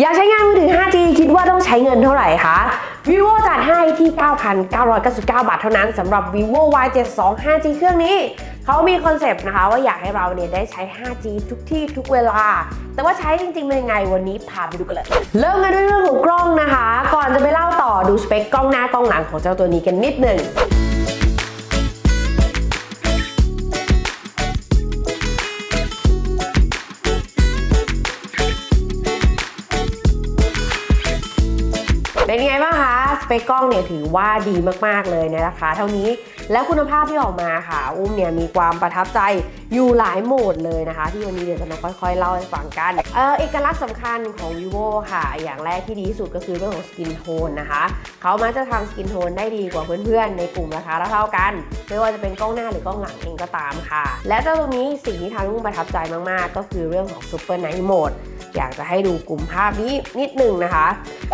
อยากใช้งานมือถือ 5G คิดว่าต้องใช้เงินเท่าไหร่คะ vivo จัดให้ที่ 9,999 บาทเท่านั้นสำหรับ vivo y72 5G เครื่องนี้ เขามีคอนเซปต์นะคะว่าอยากให้เราเนี่ยได้ใช้ 5G ทุกที่ทุกเวลา แต่ว่าใช้จริงๆเป็นยังไงวันนี้พาไปดูกันเลย เริ่มกันด้วยเรื่องของกล้องนะคะ ก่อนจะไปเล่าต่อดูสเปคกล้องหน้ากล้องหลังของเจ้าตัวนี้กันนิดหนึ่ง เป็นไงบ้างคะ สเปคกล้องเนี่ยถือว่าดีมากๆเลยในราคาเท่านี้ แล้วคุณภาพที่ออกมาค่ะ อุ้มเนี่ยมีความประทับใจอยู่หลายโหมดเลยนะคะ ที่วันนี้เดี๋ยวจะมาค่อยๆ เล่าให้ฟังกันเออเอกลักษณ์สำคัญของ vivo ค่ะ อย่างแรกที่ดีที่สุดก็คือเรื่องของสกินโทนนะคะเขามักจะทำสกินโทนได้ดีกว่าเพื่อนๆ ในกลุ่มราคาเท่าๆกัน ไม่ว่าจะเป็นกล้องหน้าหรือกล้องหลังเองก็ตามค่ะ และเจ้าตรงนี้สิ่งที่ทำให้อุ้มประทับใจมากๆ ก็คือเรื่องของ Super Night Mode อยากจะให้ดูกลุ่มภาพนี้นิดหนึ่งนะคะ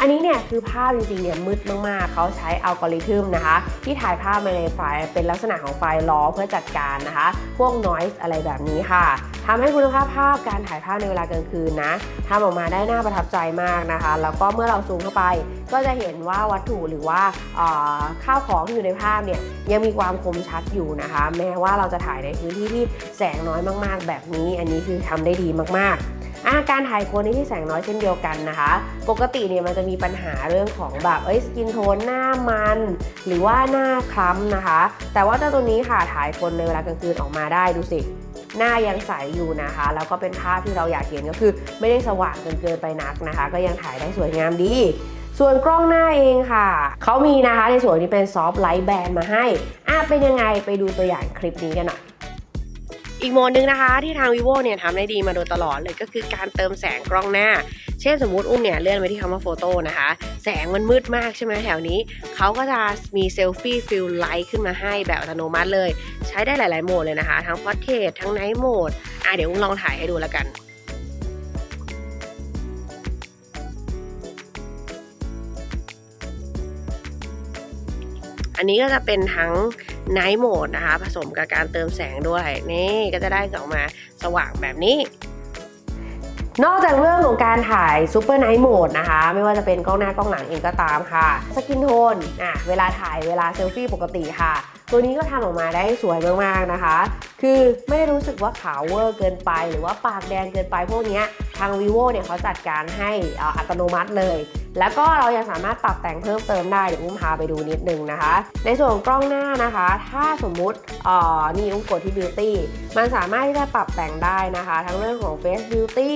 อันนี้เนี่ยคือภาพจริงๆเนี่ยมืดมากๆ เขาใช้อัลกอริทึมนะคะ ที่ถ่ายภาพมาในไฟล์เป็นลักษณะของไฟล์ล้อเพื่อจัดการนะคะ พวก noise อะไรแบบนี้ค่ะทำให้คุณภาพภาพการถ่ายภาพในเวลากลางคืนนะทำออกมาได้น่าประทับใจมากนะคะ แล้วก็เมื่อเราซูมเข้าไปก็จะเห็นว่าวัตถุหรือว่าข้าวของที่อยู่ในภาพเนี่ยยังมีความคมชัดอยู่นะคะ แม้ว่าเราจะถ่ายในพื้นที่ที่แสงน้อยมาก ๆ แบบนี้ อันนี้คือทำได้ดีมาก ๆ อาการถ่ายโคนในที่แสงน้อยเช่นเดียวกันนะคะ ปกติเนี่ยมันจะมีปัญหาเรื่องของแบบเอ้ยสกินโทนหน้ามัน หรือว่าหน้าคล้ำนะคะ แต่ว่าเจ้าตัวนี้ค่ะถ่ายคนในเวลากลางคืนออกมาได้ดูสิหน้ายังใสอยู่นะคะ แล้วก็เป็นภาพที่เราอยากเห็นก็คือ ไม่ได้สว่างจนเกินไปนักนะคะ ก็ยังถ่ายได้สวยงามดี ส่วนกล้องหน้าเองค่ะ เขามีนะคะในส่วนที่เป็นซอฟต์ไลท์แบนมาให้อะเป็นยังไงไปดูตัวอย่างคลิปนี้กันหน่อย อีกโหมดหนึงนะคะ ที่ทาง vivo เนี่ยทำได้ดีมาโดยตลอดเลยก็คือการเติมแสงกล้องหน้า เช่นสมมติอุ้มเนี่ยเลื่อนไปที่คำว่าโฟโต้นะคะ แสงมันมืดมากใช่ไหมแถวนี้ เขาก็จะมีเซลฟี่ฟิลไลท์ขึ้นมาให้แบบอัตโนมัติเลย ใช้ได้หลาย ๆโหมดเลยนะคะ ทั้งพอร์เทรตทั้งไนท์โหมดอะเดี๋ยวอุ้มลองถ่ายให้ดูแล้วกันอันนี้ก็จะเป็นทั้ง ไนท์โหมดนะคะ ผสมกับการเติมแสงด้วย นี่ก็จะได้ออกมาสว่างแบบนี้นอกจากเรื่องของการถ่ายซูเปอร์ไนท์โหมดนะคะ ไม่ว่าจะเป็นกล้องหน้ากล้องหลังเองก็ตามค่ะ สกินโทนอะเวลาถ่ายเวลาเซลฟี่ปกติค่ะ ตัวนี้ก็ทำออกมาได้สวยมากๆนะคะ คือไม่ได้รู้สึกว่าขาวเวอร์เกินไป หรือว่าปากแดงเกินไปพวกนี้ทาง vivo เนี่ยเขาจัดการให้อัตโนมัติเลย แล้วก็เรายังสามารถปรับแต่งเพิ่มเติมได้เดี๋ยวอุ้มพาไปดูนิดนึงนะคะ ในส่วนของกล้องหน้านะคะ ถ้าสมมุติอ่อนี่อุ้มกดที่ beauty มันสามารถที่จะปรับแต่งได้นะคะ ทั้งเรื่องของ face beauty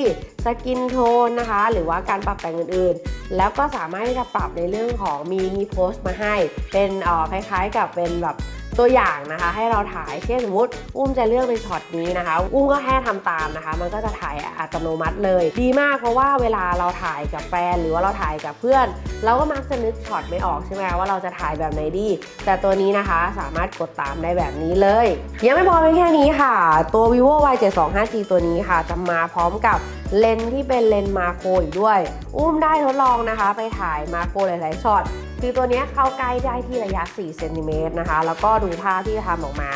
skin tone นะคะ หรือว่าการปรับแต่งอื่นๆ แล้วก็สามารถที่จะปรับในเรื่องของมีมีโพสต์มาให้ เป็นอ่อคล้ายๆกับเป็นแบบ ตัวอย่างนะคะ ให้เราถ่ายเช่นสมมติอุ้มจะเลือกเป็นช็อตนี้นะคะ อุ้มก็แค่ทำตามนะคะ มันก็จะถ่ายอัตโนมัติเลย ดีมากเพราะว่าเวลาเราถ่ายกับแฟนหรือว่าเราถ่ายกับเพื่อน เราก็มักจะนึกช็อตไม่ออกใช่ไหมว่าเราจะถ่ายแบบไหนดี แต่ตัวนี้นะคะสามารถกดตามได้แบบนี้เลย ยังไม่พอเพียงแค่นี้ค่ะ ตัว vivo y 7 2 5 g ตัวนี้ค่ะ จะมาพร้อมกับเลนส์ที่เป็นเลนส์มาโครอีกด้วย อุ้มได้ทดลองนะคะ ไปถ่ายมาโครหลายๆช็อต คือตัวนี้เข้าใกล้ได้ที่ระยะ 4 เซนติเมตรนะคะ แล้วก็ดูภาที่ทำออกมา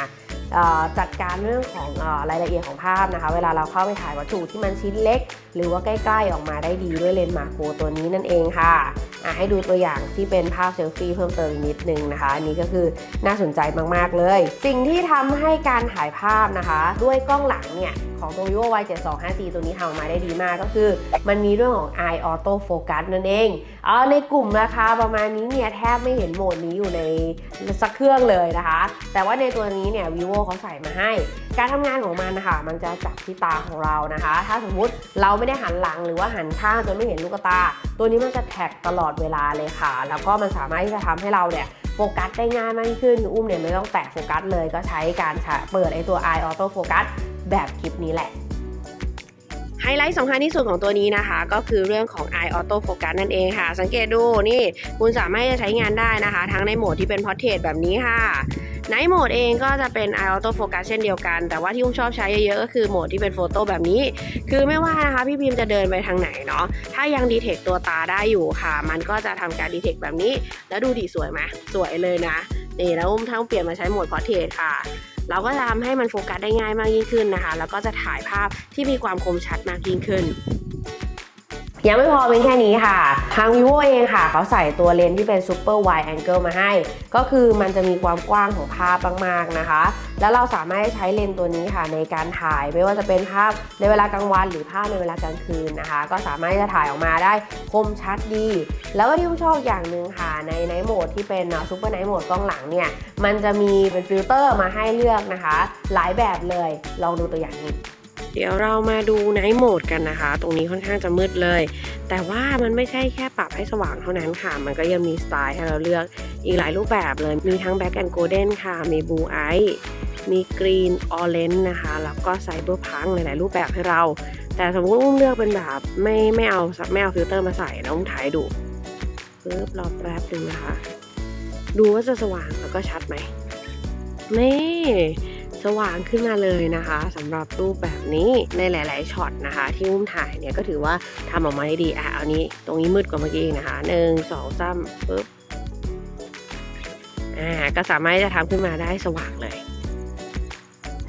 จัดการเรื่องของอรายละเอียดของภาพนะคะ เวลาเราเข้าไปถ่ายวัตถุที่มันชิ้นเล็ก หรือว่าใกล้ๆออกมาได้ดีด้วยเลนส์มาโครตัวนี้นั่นเองค่ะให้ดูตัวอย่างที่เป็นภาพเซลฟี่เพิ่มเติมนิดนึงนะคะ อันนี้ก็คือน่าสนใจมากๆเลย สิ่งที่ทำให้การถ่ายภาพนะคะ ด้วยกล้องหลังเนี่ยของตัว vivo y 7 2 5 g ตัวนี้ทำออกมาได้ดีมากก็คือ มันมีเรื่องของ eye auto focus นั่นเองเอาในกลุ่มราคาประมาณนี้เนี่ยแทบไม่เห็นโหมดนี้อยู่ในสักเครื่องเลยนะคะ แต่ว่าในตัวนี้เนี่ย vivo เขาใส่มาให้ การทำงานของมันนะคะมันจะจับที่ตาของเรานะคะ ถ้าสมมุติเราไม่ได้หันหลังหรือว่าหันข้างจนไม่เห็นลูกตา ตัวนี้มันจะแท็กตลอดเวลาเลยค่ะ แล้วก็มันสามารถที่จะทำให้เราเนี่ยโฟกัสได้ง่ายมากขึ้นออุ้มเนี่ยไม่ต้องแตะโฟกัสเลยก็ใช้การเปิดไอตัว eye auto focus แบบคลิปนี้แหละไฮไลท์สำคัญที่สุดของตัวนี้นะคะ ก็คือเรื่องของ Eye Auto Focus นั่นเองค่ะ สังเกตดูนี่ คุณสามารถจะใช้งานได้นะคะ ทั้งในโหมดที่เป็น Portrait แบบนี้ค่ะ ในโหมดเองก็จะเป็น Eye Auto Focus เช่นเดียวกัน แต่ว่าที่อุ้มชอบใช้เยอะๆ ก็คือโหมดที่เป็นโฟโต้แบบนี้ คือไม่ว่านะคะพี่พิมจะเดินไปทางไหนเนาะ ถ้ายังดีเทคตัวตาได้อยู่ค่ะ มันก็จะทำการดีเทคแบบนี้ แล้วดูดีสวยไหมสวยเลยนะ นี่แล้วอุ้มทั้งเปลี่ยนมาใช้โหมด Portrait ค่ะเราก็จะทำให้มันโฟกัสได้ง่ายมากยิ่งขึ้นนะคะ แล้วก็จะถ่ายภาพที่มีความคมชัดมากยิ่งขึ้น ยังไม่พอเป็นแค่นี้ค่ะ ทาง vivo เองค่ะ เขาใส่ตัวเลนส์ที่เป็น super wide angle มาให้ ก็คือมันจะมีความกว้างของภาพมากๆนะคะ แล้วเราสามารถใช้เลนส์ตัวนี้ค่ะในการถ่าย ไม่ว่าจะเป็นภาพในเวลากลางวัน หรือภาพในเวลากลางคืนนะคะ ก็สามารถที่จะถ่ายออกมาได้คมชัดดี แล้วก็ที่ผมชอบอย่างหนึ่งค่ะในไนท์โหมดที่เป็นซูเปอร์ไนท์โหมดกล้องหลังเนี่ย มันจะมีเป็นฟิลเตอร์มาให้เลือกนะคะ หลายแบบเลย ลองดูตัวอย่างนี้ เดี๋ยวเรามาดูไนท์โหมดกันนะคะ ตรงนี้ค่อนข้างจะมืดเลย แต่ว่ามันไม่ใช่แค่ปรับให้สว่างเท่านั้นค่ะ มันก็ยังมีสไตล์ให้เราเลือกอีกหลายรูปแบบเลย มีทั้งแบ็กแอนด์โกลเด้นค่ะ มีบลูไอมีกรีนออเรนจ์นะคะ แล้วก็ไซเบอร์พังหลาย ๆ รูปแบบให้เรา แต่สมมติอุ้มเลือกเป็นแบบไม่ไม่เอาไม่เอาฟิลเตอร์มาใส่นะอุ้มถ่ายดูปึ๊บรอแป๊บหนึ่งนะคะ ดูว่าจะสว่างแล้วก็ชัดไหมนี่ สว่างขึ้นมาเลยนะคะสำหรับรูปแบบนี้ในหลาย ๆช็อตนะคะ ที่อุ้มถ่ายเนี่ยก็ถือว่าทำออกมาได้ดีอะเอานี้ตรงนี้มืดกว่าเมื่อกี้นะคะหนึ่งสองสามปึ๊บอ่าก็สามารถจะทำขึ้นมาได้สว่างเลย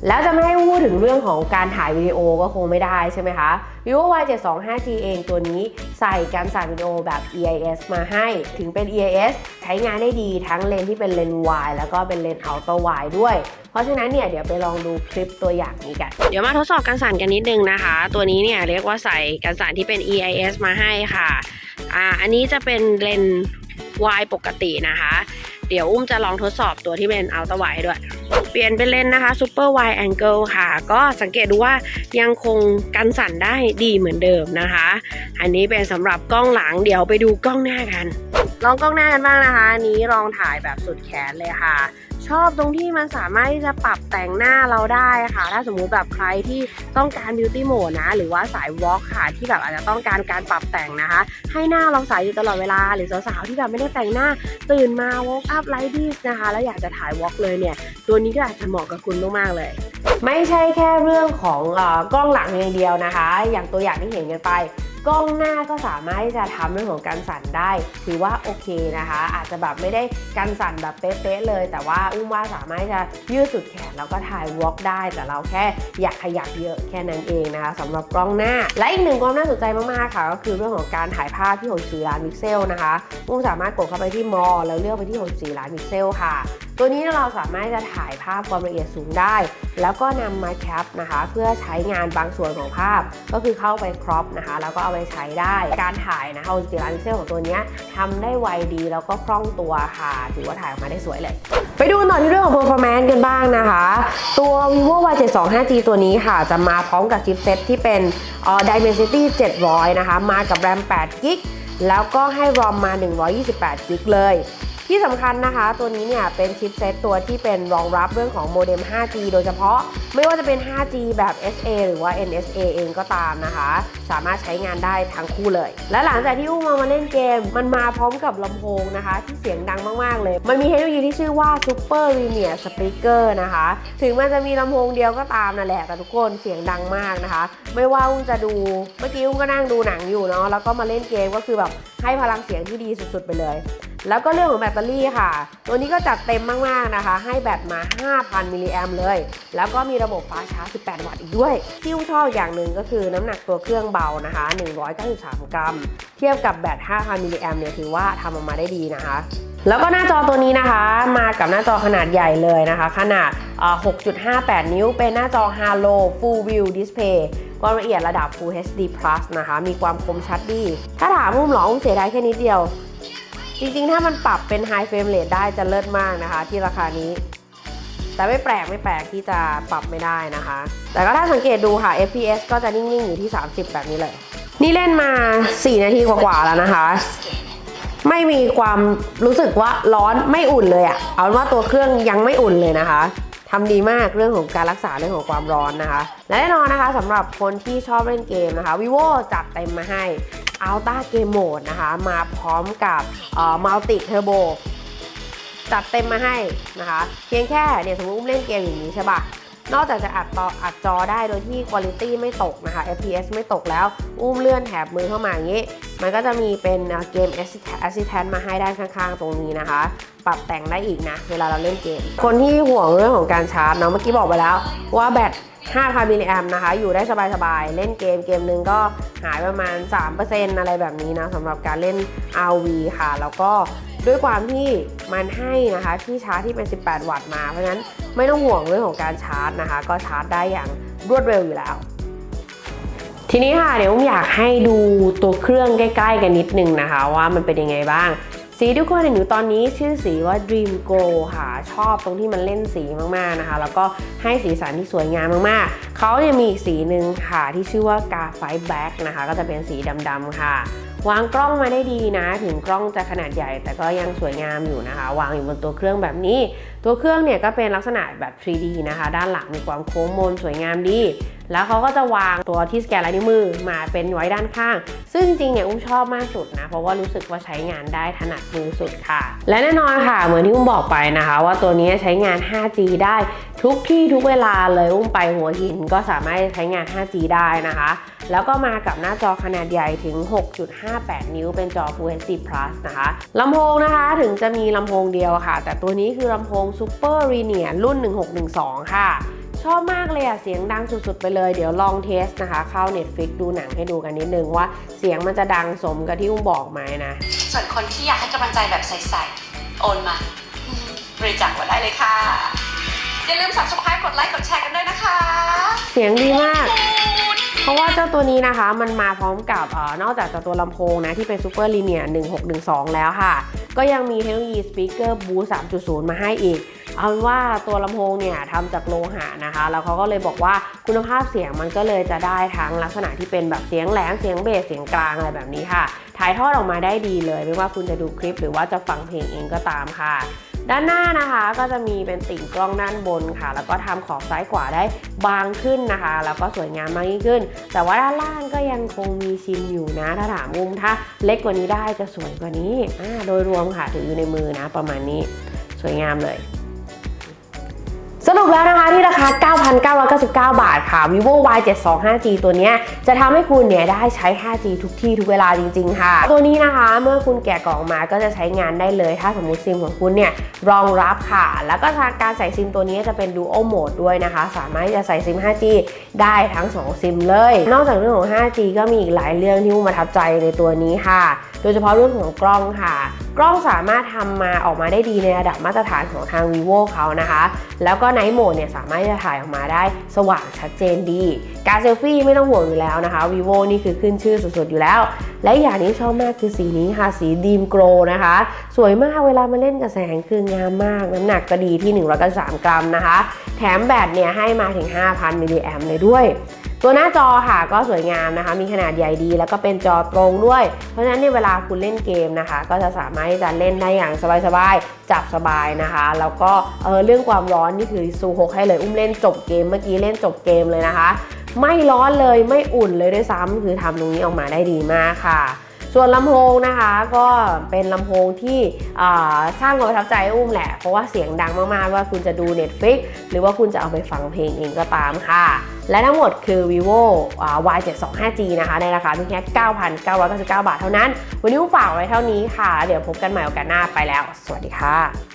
แล้วจะไม่ให้พูดถึงเรื่องของการถ่ายวิดีโอก็คงไม่ได้ใช่ไหมคะ vivo y 7 2 5 g เองตัวนี้ใส่การสั่นวิดีโอแบบ EIS มาให้ ถึงเป็น EIS ใช้งานได้ดีทั้งเลนที่เป็นเลนส์ wide แล้วก็เป็นเลนส์ ultra wide ด้วย เพราะฉะนั้นเนี่ยเดี๋ยวไปลองดูคลิปตัวอย่างนี้กัน เดี๋ยวมาทดสอบการสั่นกันนิดนึงนะคะ ตัวนี้เนี่ยเรียกว่าใส่การสั่นที่เป็น EIS มาให้ค่ะ อ่า อันนี้จะเป็นเลนส์ wide ปกตินะคะ เดี๋ยวอุ้มจะลองทดสอบตัวที่เป็นอัลตวายด้วย เปลี่ยนเป็นเลนนะคะ super wide angle ค่ะ ก็สังเกตดูว่ายังคงกันสั่นได้ดีเหมือนเดิมนะคะ อันนี้เป็นสำหรับกล้องหลังเดี๋ยวไปดูกล้องหน้ากัน ลองกล้องหน้ากันบ้างนะคะ อันนี้ลองถ่ายแบบสุดแขนเลยค่ะ ชอบตรงที่มันสามารถที่จะปรับแต่งหน้าเราได้ค่ะ ถ้าสมมุติแบบใครที่ต้องการ beauty mode นะ หรือว่าสาย walk ค่ะ ที่แบบอาจจะต้องการการปรับแต่งนะคะ ให้หน้าเราใสอยู่ตลอดเวลา หรือสาวๆที่แบบไม่ได้แต่งหน้าตื่นมา walk up like this นะคะ แล้วอยากจะถ่าย walk เลยเนี่ย ตัวนี้ก็อาจจะเหมาะกับคุณมากๆเลย ไม่ใช่แค่เรื่องของอกล้องหลังอย่างเดียวนะคะ อย่างตัวอย่างที่เห็นกันไป กล้องหน้าก็สามารถที่จะทำเรื่องของการสั่นได้ ถือว่าโอเคนะคะ อาจจะแบบไม่ได้การสั่นแบบเป๊ะๆเลย แต่ว่าอุ้มว่าสามารถจะยืดสุดแขนแล้วก็ถ่ายวอล์กได้ แต่เราแค่อยากขยับเยอะแค่นั้นเองนะคะสำหรับกล้องหน้า และอีกหนึ่งความน่าสนใจมากๆค่ะ ก็คือเรื่องของการถ่ายภาพที่ 64 ล้านพิกเซลนะคะอุ้มสามารถกดเข้าไปที่มอแล้วเลือกไปที่ 64 ล้านพิกเซลค่ะ ตัวนี้เราสามารถจะถ่ายภาพความละเอียดสูงได้ แล้วก็นำมาแคปนะคะ เพื่อใช้งานบางส่วนของภาพ ก็คือเข้าไปครอปนะคะ แล้วก็เอาไปใช้ได้ การถ่ายนะคะ64ล้านพิกเซลของตัวนี้ทำได้ไวดีแล้วก็คล่องตัวค่ะถือว่าถ่ายออกมาได้สวยเลย ไปดูหน่อที่เรื่องของ performance กันบ้างนะคะ ตัว vivo y 7 2 5 g ตัวนี้ค่ะ จะมาพร้อมกับชิปเซ็ตที่เป็นอ่อ dimensity 700 นะคะ มากับ RAM 8 g b แล้วก็ให้ ROM มา 128 g b เลย ที่สำคัญนะคะ ตัวนี้เนี่ยเป็นชิปเซตตัวที่เป็นรองรับเรื่องของโมเด็ม 5G โดยเฉพาะไม่ว่าจะเป็น 5G แบบ SA หรือว่า NSA เองก็ตามนะคะ สามารถใช้งานได้ทั้งคู่เลย และหลังจากที่อุ้มเอามาเล่นเกม มันมาพร้อมกับลำโพงนะคะ ที่เสียงดังมาก ๆ เลย มันมีเทคโนโลยีที่ชื่อว่า Super Linear Speaker นะคะ ถึงมันจะมีลำโพงเดียวก็ตามนั่นแหละแต่ทุกคนเสียงดังมากนะคะ ไม่ว่าอุ้มจะดูเมื่อกี้อุ้มก็นั่งดูหนังอยู่เนาะแล้วก็มาเล่นเกมก็คือแบบให้พลังเสียงที่ดีสุด ๆ ไปเลย แล้วก็เรื่องของแบตเตอรี่ค่ะ ตัวนี้ก็จัดเต็มมากๆนะคะ ให้แบตมา 5,000 มิลลิแอมเลย แล้วก็มีระบบฟ้าชาร์จ 18 วัตต์อีกด้วย ที่ชอบอย่างหนึ่งก็คือน้ำหนักตัวเครื่องเบานะคะ 193 กรัม เทียบกับแบต 5,000 มิลลิแอมเนี่ยถือว่าทำออกมาได้ดีนะคะแล้วก็หน้าจอตัวนี้นะคะ มากับหน้าจอขนาดใหญ่เลยนะคะ ขนาด 6.58 นิ้ว เป็นหน้าจอ Halo Full View Display ความละเอียดระดับ Full HD Plus นะคะ มีความคมชัดดี ถ้าถามอุ้มหรออุ้มเสียดายแค่นิดเดียว จริงๆ ถ้ามันปรับเป็น High Frame Rate ได้จะเลิศมากนะคะ ที่ราคานี้ แต่ไม่แปลกไม่แปลกที่จะปรับไม่ได้นะคะ แต่ก็ถ้าสังเกตดูค่ะ FPS ก็จะนิ่งๆ อยู่ที่ 30 แบบนี้เลย นี่เล่นมา 4 นาทีกว่าๆแล้วนะคะ ไม่มีความรู้สึกว่าร้อนไม่อุ่นเลยอะเอาว่าตัวเครื่องยังไม่อุ่นเลยนะคะทำดีมากเรื่องของการรักษาเรื่องของความร้อนนะคะ และแน่นอนนะคะสำหรับคนที่ชอบเล่นเกมนะคะ vivo จัดเต็มมาให้ Ultra Game Mode นะคะ มาพร้อมกับเอ่อ Multi Turbo จัดเต็มมาให้นะคะ เพียงแค่เนี่ยสมมติอุ้มเล่นเกมอย่างนี้ใช่ปะ นอกจากจะอัดต่ออัดจอได้โดยที่คุณภาพไม่ตกนะคะ FPS ไม่ตกแล้ว อุ้มเลื่อนแถบมือเข้ามาอย่างนี้ มันก็จะมีเป็นเกม Assistant มาให้ด้านข้างๆ ตรงนี้นะคะ ปรับแต่งได้อีกนะ เวลาเราเล่นเกม คนที่ห่วงเรื่องของการชาร์จเนาะเมื่อกี้บอกไปแล้วว่าแบต5,000มิลลิแอมนะคะ อยู่ได้สบายๆ เล่นเกมเกมหนึ่งก็หายประมาณ 3%อะไรแบบนี้นะสำหรับการเล่น RV ค่ะ แล้วก็ ด้วยความที่มันให้นะคะที่ชาร์จที่เป็น 18 วัตต์มา เพราะฉะนั้นไม่ต้องห่วงเรื่องของการชาร์จนะคะ ก็ชาร์จได้อย่างรวดเร็วอยู่แล้ว ทีนี้ค่ะเดี๋ยวผมอยากให้ดูตัวเครื่องใกล้ ๆ กันนิดนึงนะคะ ว่ามันเป็นยังไงบ้าง สีที่ทุกคนเห็นอยู่ตอนนี้ชื่อสีว่า Dream Glow ค่ะ ชอบตรงที่มันเล่นสีมากๆนะคะ แล้วก็ให้สีสันที่สวยงามมากๆเขาเนี่ยมีอีกสีหนึ่งค่ะที่ชื่อว่า Graphite Black นะคะ ก็จะเป็นสีดำๆค่ะ วางกล้องมาได้ดีนะ ถึงกล้องจะขนาดใหญ่ แต่ก็ยังสวยงามอยู่นะคะ วางอยู่บนตัวเครื่องแบบนี้ ตัวเครื่องเนี่ยก็เป็นลักษณะแบบ 3D นะคะ ด้านหลังมีความโค้งมนสวยงามดี แล้วเขาก็จะวางตัวที่สแกนลายนิ้วมือมาเป็นไว้ด้านข้าง ซึ่งจริงเนี่ยอุ้มชอบมากสุดนะ เพราะว่ารู้สึกว่าใช้งานได้ถนัดมือสุดค่ะ และแน่นอนค่ะ เหมือนที่อุ้มบอกไปนะคะ ว่าตัวนี้ใช้งาน 5G ได้ทุกที่ทุกเวลาเลยอุ้มไปหัวหินก็สามารถใช้งาน 5G ได้นะคะ แล้วก็มากับหน้าจอขนาดใหญ่ถึง 6.58 นิ้วเป็นจอ Full HD Plus นะคะลำโพงนะคะถึงจะมีลำโพงเดียวค่ะ แต่ตัวนี้คือลำโพง Super r e n i e r รุ่น 1612 ค่ะ ชอบมากเลยอะเสียงดังสุดๆไปเลย เดี๋ยวลองเทสนะคะ เข้า Netflix ดูหนังให้ดูกันนิดนึงว่าเสียงมันจะดังสมกับที่อุ้มบอกไหมนะ ส่วนคนที่อยากให้กำลังใจแบบใสๆ โอนมาบริจาคมาได้เลยค่ะ อย่าลืม subscribe กดไลค์กดแชร์กันด้วยนะคะ เสียงดีมากเพราะว่าเจ้าตัวนี้นะคะมันมาพร้อมกับเออนอกจากจะตัวลำโพงนะที่เป็น Super Linear 1612 แล้วค่ะ ก็ยังมีเทคโนโลยี Speaker Boost 3.0 มาให้อีก เอาเป็นว่าตัวลำโพงเนี่ยทำจากโลหะนะคะ แล้วเขาก็เลยบอกว่าคุณภาพเสียงมันก็เลยจะได้ทั้งลักษณะที่เป็นแบบเสียงแหลมเสียงเบสเสียงกลางอะไรแบบนี้ค่ะ ถ่ายทอดออกมาได้ดีเลย ไม่ว่าคุณจะดูคลิปหรือว่าจะฟังเพลงเองก็ตามค่ะด้านหน้านะคะก็จะมีเป็นติ่งกล้องด้านบนค่ะ แล้วก็ทำขอบซ้ายขวาได้บางขึ้นนะคะ แล้วก็สวยงามมากยิ่งขึ้น แต่ว่าด้านล่างก็ยังคงมีชิมอยู่นะ ถ้าถามมุมถ้าเล็กกว่านี้ได้จะสวยกว่านี้โดยรวมค่ะถืออยู่ในมือนะประมาณนี้ สวยงามเลย รุปแล้วนะคะที่ราคา 9,999 บาทค่ะ vivo y 7 2 5 g ตัวนี้จะทำให้คุณเนี่ยได้ใช้ 5G ทุกที่ทุกเวลาจริง ๆ ค่ะ ตัวนี้นะคะเมื่อคุณแกะกล่องมาก็จะใช้งานได้เลย ถ้าสมมติซิมของคุณเนี่ยรองรับค่ะ แล้วก็การใส่ซิมตัวนี้จะเป็น dual mode ด้วยนะคะ สามารถจะใส่ซิม 5G ได้ทั้ง 2 ซิมเลย นอกจากเรื่องของ 5G ก็มีอีกหลายเรื่องที่ประทับใจในตัวนี้ค่ะ โดยเฉพาะเรื่องของกล้องค่ะกล้องสามารถทำมาออกมาได้ดีในระดับมาตรฐานของทาง vivo เขานะคะ แล้วก็ไนท์โหมดเนี่ยสามารถจะถ่ายออกมาได้สว่างชัดเจนดี การเซลฟี่ไม่ต้องห่วงอยู่แล้วนะคะ vivo นี่คือขึ้นชื่อสุดๆอยู่แล้ว และอย่างนี้ชอบมากคือสีนี้ค่ะ สีดีมโกลนะคะ สวยมากเวลามาเล่นกับแสงคืองามมาก น้ำหนักก็ดีที่193กรัมนะคะ แถมแบตเนี่ยให้มาถึง 5,000 มิลลิแอมเลยด้วย ตัวหน้าจอค่ะก็สวยงามนะคะ มีขนาดใหญ่ดี แล้วก็เป็นจอตรงด้วย เพราะฉะนั้นเนี่ยเวลาคุณเล่นเกมนะคะ ก็จะสามารถที่จะเล่นได้อย่างสบายๆ จับสบายนะคะ แล้วก็เออเรื่องความร้อนนี่คือซูฮกให้เลย อุ้มเล่นจบเกมเมื่อกี้เล่นจบเกมเลยนะคะ ไม่ร้อนเลยไม่อุ่นเลยด้วยซ้ำคือทำตรงนี้ออกมาได้ดีมากค่ะ ส่วนลำโพงนะคะก็เป็นลำโพงที่สร้างความประทับใจอุ้มแหละ เพราะว่าเสียงดังมากๆว่าคุณจะดู Netflix หรือว่าคุณจะเอาไปฟังเพลงเองก็ตามค่ะ และทั้งหมดคือ vivo y 7 2 5 g นะคะ ในราคาเพียงแค่ 9,999 บาทเท่านั้น วันนี้อุ้มฝากไว้เท่านี้ค่ะ เดี๋ยวพบกันใหม่โอกาสหน้าไปแล้ว สวัสดีค่ะ